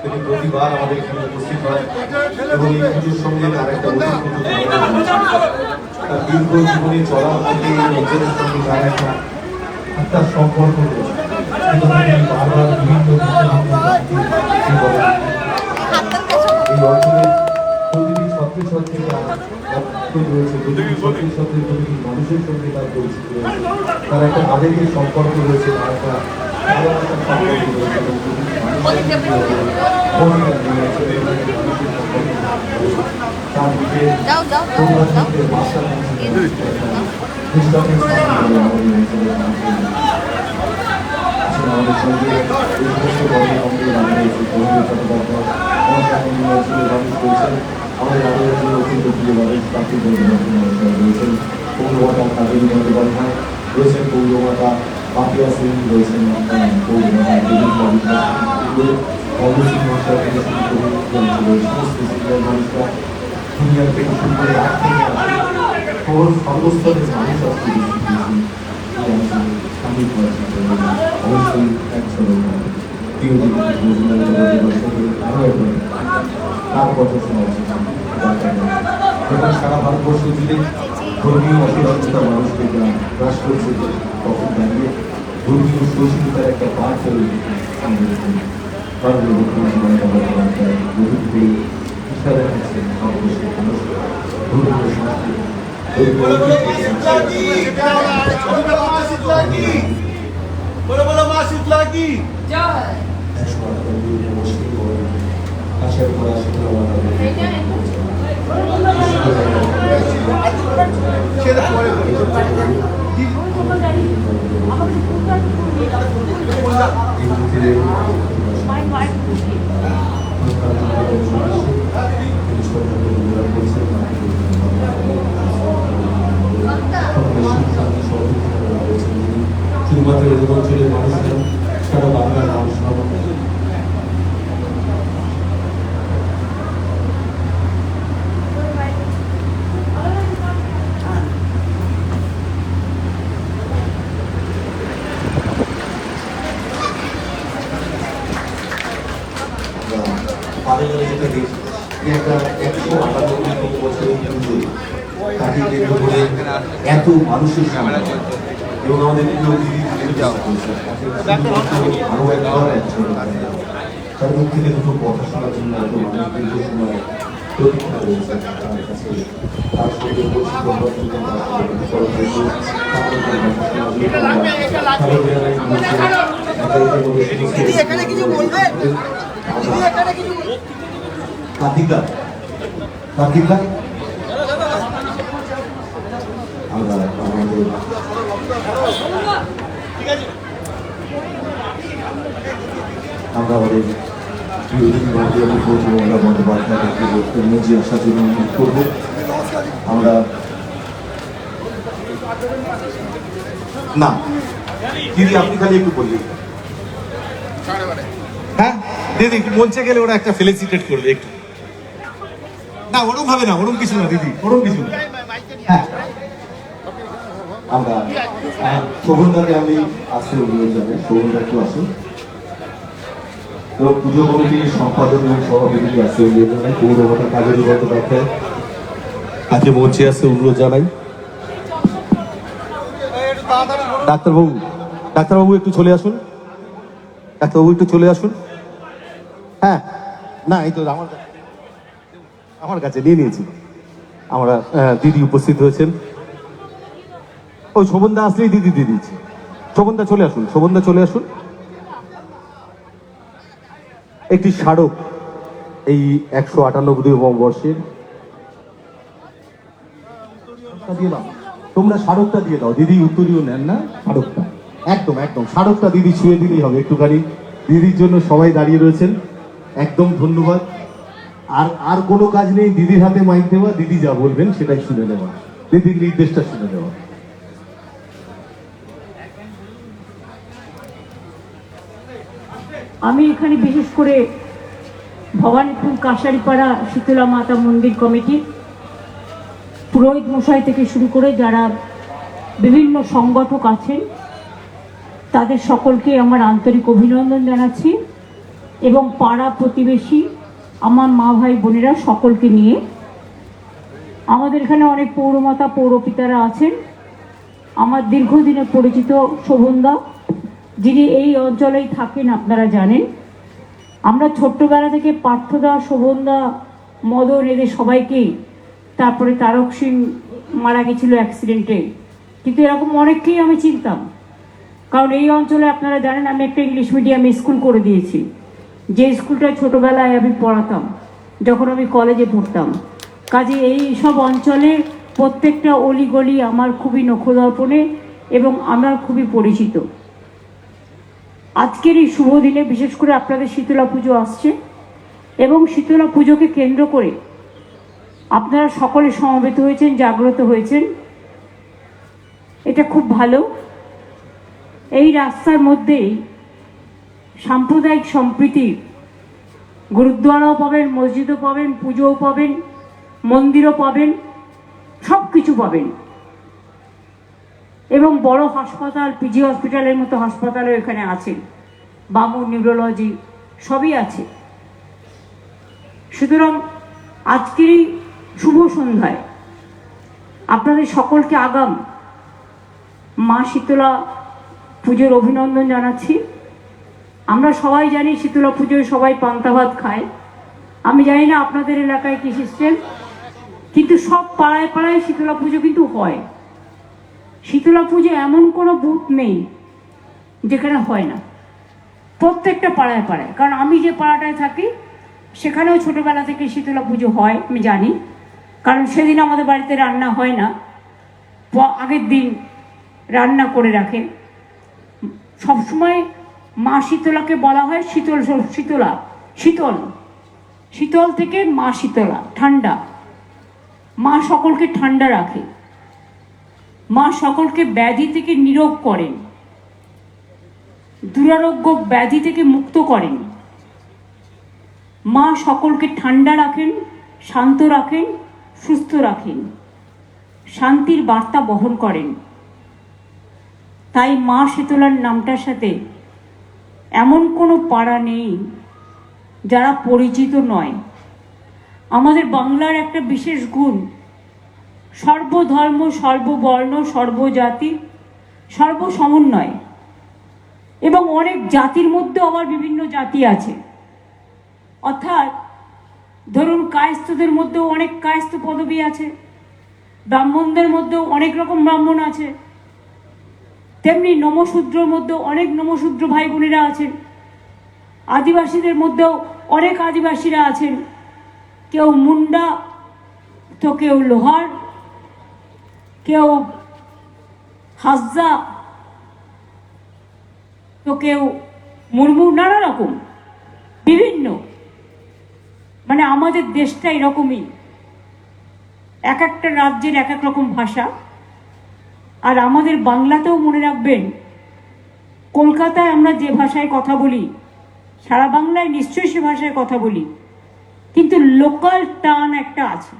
তিনি প্রতিবার আমাদের এখানে উপস্থিত হয় এবং এই পুজোর সঙ্গে তার একটা তার দীর্ঘ সঙ্গে তার একটা সম্পর্ক রয়েছে। ছত্রে ছত্রে রয়েছে ছত্রে প্রতিটি মানুষের সঙ্গে তার পরিচিতি তার একটা আবেগের সম্পর্ক রয়েছে, তার একটা আমাদের আরও একজন অত্যন্ত প্রিয় মানুষ প্রাকৃতিক বন্ধুবান্ধব রয়েছেন পৌরমাতা কাবেরী বন্দ্যোপাধ্যায় রয়েছেন পৌরমাতা পাপিয়া সিং রয়েছেন বাবিকা অবশ্যই মশলা থেকে শুরু করে সমস্ত সিনিয়র মানুষরা দুনিয়ার থেকে শুরু করে আট থেকে আসে সর্বস্তরের মানুষ আজকে সামিল এবং অবশ্যই আরও তার কথা শোনা উচিত দরকার সারা ভারতবর্ষ জুড়ে ধর্মীয় অসুস্থতা মানুষকে দেওয়া রাষ্ট্র থেকে তখন দাঁড়িয়ে ধর্মীয় সহিষ্ণুতার একটা পাঠ হয়ে আমাদের ভারতীয় মুখ্যমন্ত্রী গরিবদের ইশারা দিচ্ছে আমাদের ধর্মীয় সংস্কৃতি বলো বলো মা শীতলা কি জয় আশা করা শীতলা শুধুমাত্র এরকম মানুষরা সারা বাংলার নাম শোনা পাড়াগাঁয়ে যেটা দেখি যে একটা একশো আটানব্বই বছরের পুজো তাকে কেন্দ্র করে এত মানুষের সামনে এবং আমাদের প্রিয় আরও একবার একজন তার মুখ থেকে দুটো কথা শোনার জন্য এত মানুষ দীর্ঘ সময় প্রতীক্ষা রয়েছে তার কাছে। তার সঙ্গে পরিচিত হওয়ার এখানে কিছু বলবেন কার্তিকা কার্তিকা আমরা আমরা আমাদের ভারতীয় করব। আমরা না দিদি আপনি খালি একটু বললেন হ্যাঁ দিদি মঞ্চে গেলে ওরা একটা ফেলিসিটেট করবে একটু। না, ওরম ভাবে না, ওরম কিছু না দিদি, ওরম কিছু না। হ্যাঁ। আমরা শোভনদাকে আমি একটু আসুন। পুজো ডাক্তারবাবু ডাক্তারবাবু একটু চলে আসুন। ডাক্তারবাবু একটু চলে আসুন। হ্যাঁ না, এই তো আমার আমার কাছে নিয়ে নিয়েছি আমরা দিদি উপস্থিত হয়েছেন। ওই শোভনদা আসলেই দিদি দিয়ে দিচ্ছি শোভনদা চলে আসুন, শোভনদা চলে আসুন। একটি স্মারক, এই একশো আটানব্বই বর্ষের। দাও। তোমরা স্মারকটা দিয়ে দাও। দিদি উত্তরীয় নেন না, স্মারকটা। একদম একদম, স্মারকটা দিদি ছুঁয়ে দিলেই হবে। একটুখানি দিদির জন্য সবাই দাঁড়িয়ে রয়েছেন। একদম ধন্যবাদ। আর আর কোনো কাজ নেই, দিদির হাতে মাইক দেওয়া, দিদি যা বলবেন সেটাই শুনে নেওয়া। দিদির নির্দেশটা শুনে নেওয়া। আমি এখানে বিশেষ করে ভবানীপুর কাশারিপাড়া শীতলা মাতা মন্দির কমিটি, পুরোহিত মশাই থেকে শুরু করে যারা বিভিন্ন সংগঠক আছেন, তাদের সকলকে আমার আন্তরিক অভিনন্দন জানাচ্ছি। এবং পাড়া প্রতিবেশী আমার মা, ভাই, বোনেরা সকলকে নিয়ে। আমাদের এখানে অনেক পৌরমাতা, পৌরপিতারা আছেন। আমার দীর্ঘদিনের পরিচিত শোভনদা, যিনি এই অঞ্চলেই থাকেন, আপনারা জানেন। আমরা ছোট্টবেলা থেকে পার্থদা, শোভনদা, মদন এদের সবাইকেই তারপরে তারক সিং মারা গেছিল অ্যাক্সিডেন্টে কিন্তু এরকম অনেককেই আমি চিনতাম। কারণ এই অঞ্চলে আপনারা জানেন, আমি একটা ইংলিশ মিডিয়াম স্কুল করে দিয়েছি। যে স্কুলটা ছোটবেলায় আমি পড়াতাম, যখন আমি কলেজে পড়তাম। কাজে এই সব অঞ্চলের প্রত্যেকটা অলিগলি আমার খুবই নখদর্পণে এবং আমার খুবই পরিচিত। আজকের এই শুভ দিনে বিশেষ করে আপনাদের শীতলা পুজো আসছে এবং শীতলা পুজোকে কেন্দ্র করে আপনারা সকলে সমবেত হয়েছেন, জাগ্রত হয়েছেন। এটা খুব ভালো। এই রাস্তার মধ্যেই সাম্প্রদায়িক সম্প্রীতি, গুরুদ্বারাও পাবেন, মসজিদও পাবেন, পুজোও পাবেন, মন্দিরও পাবেন সব কিছু পাবেন। এবং বড় হাসপাতাল, পিজি হসপিটালের মতো হাসপাতালও এখানে আছে। বামু, নিউরোলজি, সবই আছে। সুতরাং আজকের এই শুভ সন্ধ্যায় আপনাদের সকলকে আগাম মা শীতলা পুজোর অভিনন্দন জানাচ্ছি। আমরা সবাই জানি শীতলা পুজোয় সবাই পান্তা ভাত খায়। আমি জানি না আপনাদের এলাকায় কি সিস্টেম কিন্তু সব পাড়ায় পাড়ায় শীতলা পুজো কিন্তু হয়। শীতলা পুজো এমন কোনো বুথ নেই যেখানে হয় না। প্রত্যেকটা পাড়ায় পাড়ায়। কারণ আমি যে পাড়াটায় থাকি, সেখানেও ছোটোবেলা থেকে শীতলা পুজো হয়, আমি জানি। কারণ সেদিন আমাদের বাড়িতে রান্না হয় না। আগের দিন রান্না করে রাখে। সবসময় মা শীতলাকে বলা হয় শীতল শীতলা। শীতল। শীতল থেকে মা শীতলা, ঠান্ডা। মা সকলকে ঠান্ডা রাখে। মা সকলকে ব্যাধি থেকে নিরোগ করেন। দুরারোগ্য ব্যাধি থেকে মুক্ত করেন। মা সকলকে ঠান্ডা রাখেন, শান্ত রাখেন, সুস্থ রাখেন। শান্তির বার্তা বহন করেন। তাই মা শীতলার নামটার সাথে এমন কোনো পাড়া নেই যারা পরিচিত নয়। আমাদের বাংলার একটা বিশেষ গুণ, সর্বধর্ম, সর্ববর্ণ, সর্বজাতি, সর্বসমন্বয় এবং অনেক জাতির মধ্যে আবার বিভিন্ন জাতি আছে। অর্থাৎ ধরুন কায়স্থদের মধ্যেও অনেক কায়স্থ পদবী আছে, ব্রাহ্মণদের মধ্যেও অনেক রকম ব্রাহ্মণ আছে। তেমনি নমশূদ্রর মধ্যেও অনেক নমশূদ্র ভাই বোনেরা আছেন। আদিবাসীদের মধ্যেও অনেক আদিবাসীরা আছেন। কেউ মুন্ডা, তো কেউ লোহার, কেউ হাজা তো কেউ মুরমু, নানা রকম, বিভিন্ন। মানে আমাদের দেশটা এরকমই। এক একটা রাজ্যের এক এক রকম ভাষা। আর আমাদের বাংলাতেও মনে রাখবেন, কলকাতায় আমরা যে ভাষায় কথা বলি, সারা বাংলায় নিশ্চয়ই সে ভাষায় কথা বলি, কিন্তু লোকাল টান একটা আছে।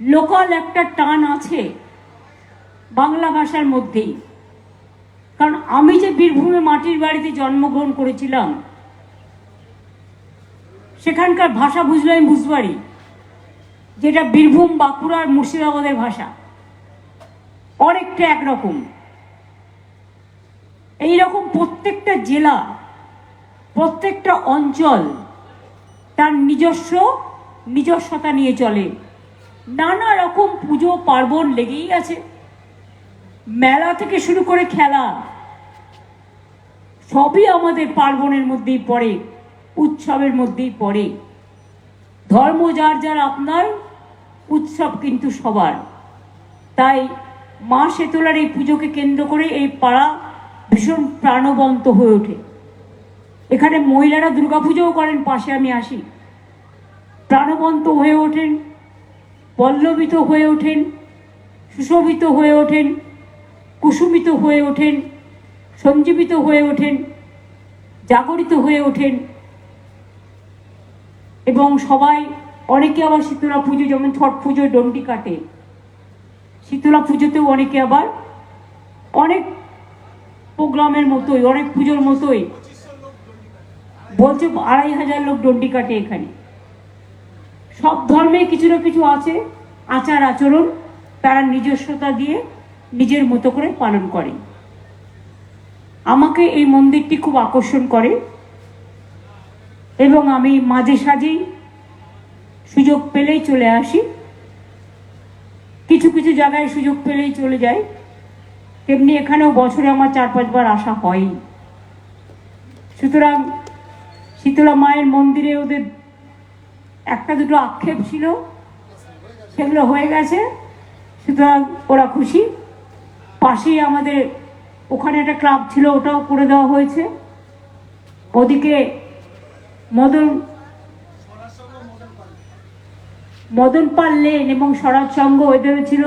লোকাল একটা টান আছে বাংলা ভাষার মধ্যেই। কারণ আমি যে বীরভূমে মাটির বাড়িতে জন্মগ্রহণ করেছিলাম, সেখানকার ভাষা বুঝলে আমি যেটা বীরভূম, বাঁকুড়া আর মুর্শিদাবাদের ভাষা। অনেকটা একরকম। এইরকম প্রত্যেকটা জেলা, প্রত্যেকটা অঞ্চল তার নিজস্ব নিজস্বতা নিয়ে চলে। নানা রকম পুজো, পার্বণ লেগেই আছে। মেলা থেকে শুরু করে খেলা, সবই আমাদের পার্বণের মধ্যেই পড়ে, উৎসবের মধ্যেই পড়ে। ধর্ম যার যার আপনার, উৎসব কিন্তু সবার। তাই মা শেতলার এই পুজোকে কেন্দ্র করে এই পাড়া ভীষণ প্রাণবন্ত হয়ে ওঠে। এখানে মহিলারা দুর্গাপুজোও করেন, পাশে আমি আসি। প্রাণবন্ত হয়ে ওঠেন, পল্লবিত হয়ে ওঠেন, সুশোভিত হয়ে ওঠেন, কুসুমিত হয়ে ওঠেন, সঞ্জীবিত হয়ে ওঠেন, জাগরিত হয়ে ওঠেন। এবং সবাই, অনেকে আবার শীতলা পুজো, যেমন ছট পুজোয় ডন্ডি কাটে। শীতলা পুজোতেও অনেকে আবার অনেক প্রোগ্রামের মতোই, অনেক পুজোর মতোই। বলছে আড়াই হাজার লোক ডন্ডি কাটে এখানে। সব ধর্মে কিছু না কিছু আছে, আচার আচরণ, তারা নিজস্বতা দিয়ে নিজের মতো করে পালন করে। আমাকে এই মন্দিরটি খুব আকর্ষণ করে এবং আমি মাঝে সাঝেই সুযোগ পেলেই চলে আসি। কিছু কিছু জায়গায় সুযোগ পেলেই চলে যায়। তেমনি এখানেও বছরে আমার চার পাঁচবার আসা হয়ই। সুতরাং শীতলা মায়ের মন্দিরে ওদের একটা দুটো আক্ষেপ ছিল, সেগুলো হয়ে গেছে। সুতরাং ওরা খুশি। পাশেই আমাদের ওখানে একটা ক্লাব ছিল, ওটাও করে দেওয়া হয়েছে। ওদিকে মদন মদন পাল লেন এবং স্বরাজ সংঘ এদেরও ছিল।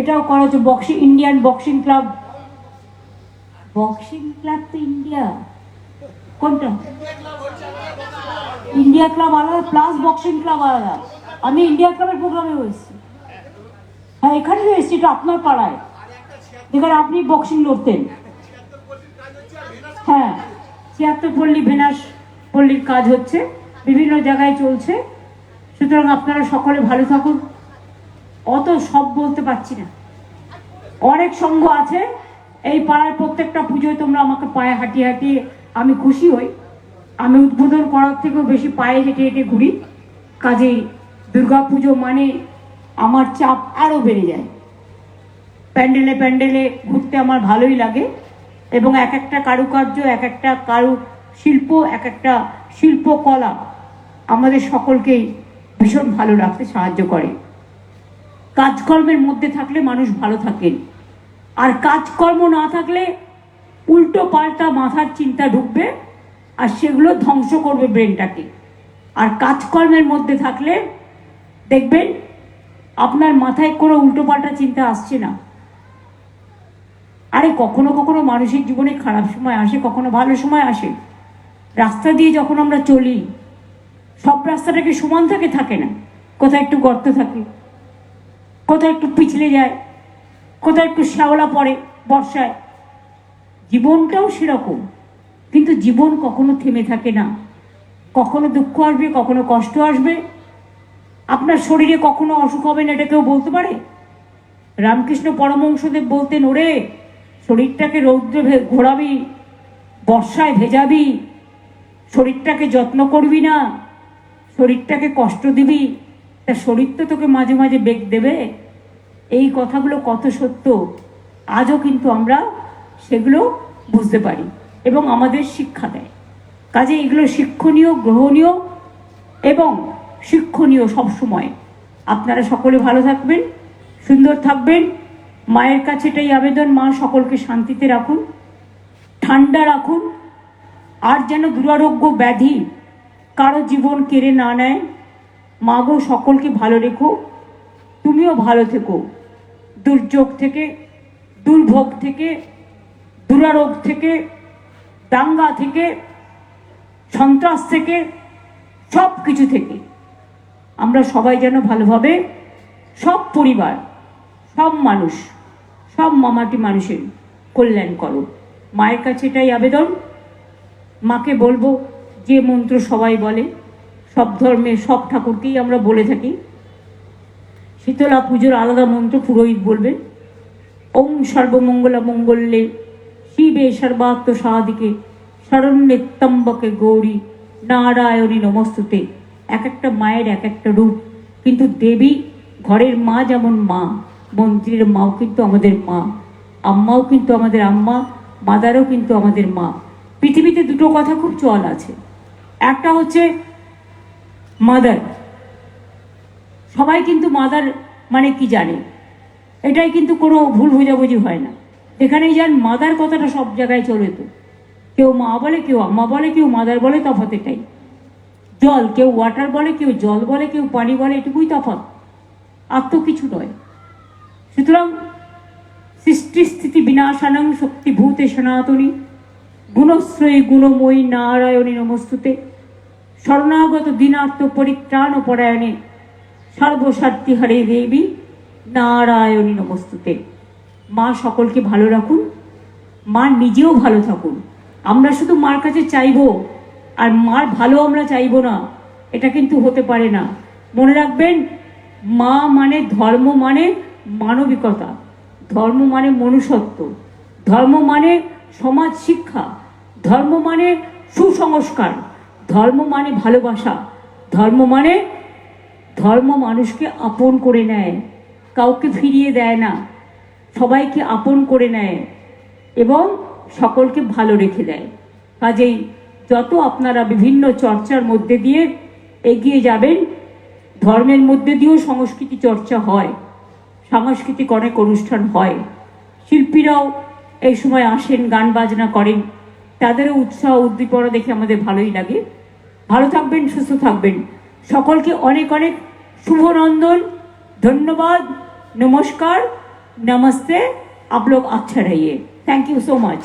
এটাও করা হচ্ছে boxing Indian boxing club boxing club তো ইন্ডিয়া কোনটা? ইন্ডিয়া ক্লাব আলাদা প্লাস বক্সিং ক্লাব আলাদা। আমি ইন্ডিয়া ক্লাবের প্রোগ্রামে এসেছি হ্যাঁ এখানে তো এসেছি এটা আপনার পাড়ায়। যেখানে আপনি বক্সিং লড়তেন। হ্যাঁ ছিয়াত্তর পল্লী ভেনাস পল্লীর কাজ হচ্ছে। বিভিন্ন জায়গায় চলছে। সুতরাং আপনারা সকলে ভালো থাকুন। অত সব বলতে পারছি না। অনেক সংঘ আছে। এই পাড়ায় প্রত্যেকটা পুজোয় তোমরা আমাকে পায়ে হাঁটিয়ে হাঁটিয়ে আমি খুশি হই। আমি উদ্বোধন করার থেকেও বেশি পায়ে হেঁটে হেঁটে ঘুরি। কাজেই দুর্গা পুজো মানে আমার চাপ আরও বেড়ে যায়। প্যান্ডেলে প্যান্ডেলে ঘুরতে আমার ভালোই লাগে এবং এক একটা কারুকার্য এক একটা কারু শিল্প এক একটা শিল্পকলা আমাদের সকলকেই ভীষণ ভালো রাখতে সাহায্য করে। কাজকর্মের মধ্যে থাকলে মানুষ ভালো থাকেন। আর কাজকর্ম না থাকলে উল্টো পাল্টা মাথার চিন্তা ঢুকবে আর সেগুলো ধ্বংস করবে ব্রেনটাকে। আর কাজকর্মের মধ্যে থাকলে দেখবেন আপনার মাথায় কোনো উল্টো পাল্টা চিন্তা আসছে না। আরে কখনো কখনো মানুষের জীবনে খারাপ সময় আসে, কখনো ভালো সময় আসে। রাস্তা দিয়ে যখন আমরা চলি সব রাস্তাটাকে সমান থাকে? থাকে না। কোথায় একটু গর্ত থাকে, কোথায় একটু পিছলে যায়, কোথায় একটু শ্যাওলা পড়ে বর্ষায়। জীবনটাও সেরকম, কিন্তু জীবন কখনো থেমে থাকে না। কখনো দুঃখ আসবে, কখনো কষ্ট আসবে। আপনার শরীরে কখনো অসুখ হবে না, এটা কেউ বলতে পারে? রামকৃষ্ণ পরমহংসদেব বলতেন, ওরে, শরীরটাকে রৌদ্রে ঘোরাবি, বর্ষায় ভেজাবি, শরীরটাকে যত্ন করবি না। শরীরটাকে কষ্ট দিবি, তা শরীর তো তোকে মাঝে মাঝে বেগ দেবে। এই কথাগুলো কত সত্য, আজও কিন্তু আমরা সেগুলো বুঝতে পারি এবং আমাদের শিক্ষা দেয়। কাজে এগুলো শিক্ষণীয়, গ্রহণীয় এবং শিক্ষণীয় সবসময়। আপনারা সকলে ভালো থাকবেন, সুন্দর থাকবেন। মায়ের কাছে এটাই আবেদন, মা সকলকে শান্তিতে রাখুন, ঠান্ডা রাখুন, আর যেন দুরারোগ্য ব্যাধি কারও জীবন কেড়ে না নেয়। মাগো সকলকে ভালো রেখো। তুমিও ভালো থেকো। দুর্যোগ থেকে, দুর্ভোগ থেকে, দুরারোগ থেকে, দাঙ্গা থেকে, সন্ত্রাস থেকে সব কিছু থেকে। আমরা সবাই যেন ভালোভাবে সব পরিবার, সব মানুষ, সব মামাটি মানুষের কল্যাণ করো। মায়ের কাছে এটাই আবেদন। মাকে বলব যে মন্ত্র সবাই বলে, সব ধর্মের সব ঠাকুরকেই আমরা বলে থাকি। শীতলা পুজোর আলাদা মন্ত্র পুরোহিত বলবেন ওম সর্বমঙ্গলা মঙ্গলে শিবে সর্বাত্ম সাদিকে শরণ্যেত্তম্বকে গৌরী, নারায়ণী নমস্তুতে। এক একটা মায়ের এক একটা রূপ, কিন্তু দেবী ঘরের মা যেমন মা, মন্ত্রীর মাও কিন্তু আমাদের মা, আম্মাও কিন্তু আমাদের আম্মা, মাদারও কিন্তু আমাদের মা। পৃথিবীতে দুটো কথা খুব চল আছে। একটা হচ্ছে মাদার সবাই কিন্তু মাদার মানে কি জানে? এটাই কিন্তু কোনো ভুল বোঝাবুঝি হয় না। এখানেই যান মাদার কথাটা সব জায়গায় চলে তো। কেউ মা বলে, কেউ আম্মা বলে, কেউ মাদার বলে, তফাৎ এটাই। জল, কেউ ওয়াটার বলে, কেউ জল বলে, কেউ পানি বলে, এটুকুই তফাৎ। আর তো কিছু নয়। সুতরাং সৃষ্টি স্থিতি বিনাশানং শক্তিভূতে সনাতনী। গুণশ্রয়ী গুণময়ী নারায়ণী নমস্তুতে। শরণাগত দিনার্থ পরিত্রাণ পরায়ণে সর্বস্বার্থী হরে দেবী, নারায়ণী নমস্তুতে। মা সকলকে ভালো রাখুন, মা নিজেও ভালো থাকুন। আমরা শুধু মার কাছে চাইব, আর মার ভালো আমরা চাইব না, এটা কিন্তু হতে পারে না। মনে রাখবেন, মা মানে ধর্ম মানে মানবিকতা, ধর্ম মানে মনুষ্যত্ব, ধর্ম মানে সমাজ শিক্ষা, ধর্ম মানে সুসংস্কার। ধর্ম মানে ভালোবাসা। ধর্ম মানে ধর্ম মানুষকে আপন করে নেয়। কাউকে ফিরিয়ে দেয় না। সবাইকে আপন করে নেয় এবং সকলকে ভালো রেখে দেয়। কাজেই যত আপনারা বিভিন্ন চর্চার মধ্যে দিয়ে এগিয়ে যাবেন, ধর্মের মধ্যে দিয়েও সংস্কৃতি চর্চা হয়, সাংস্কৃতিক অনেক অনুষ্ঠান হয়। শিল্পীরাও এই সময় আসেন, গান বাজনা করেন। তাদেরও উৎসাহ, উদ্দীপনা দেখে আমাদের ভালোই লাগে। ভালো থাকবেন সুস্থ থাকবেন সকলকে অনেক অনেক শুভনন্দন ধন্যবাদ নমস্কার নমস্তে आप लोग अच्छा रहिए थैंक यू सो मच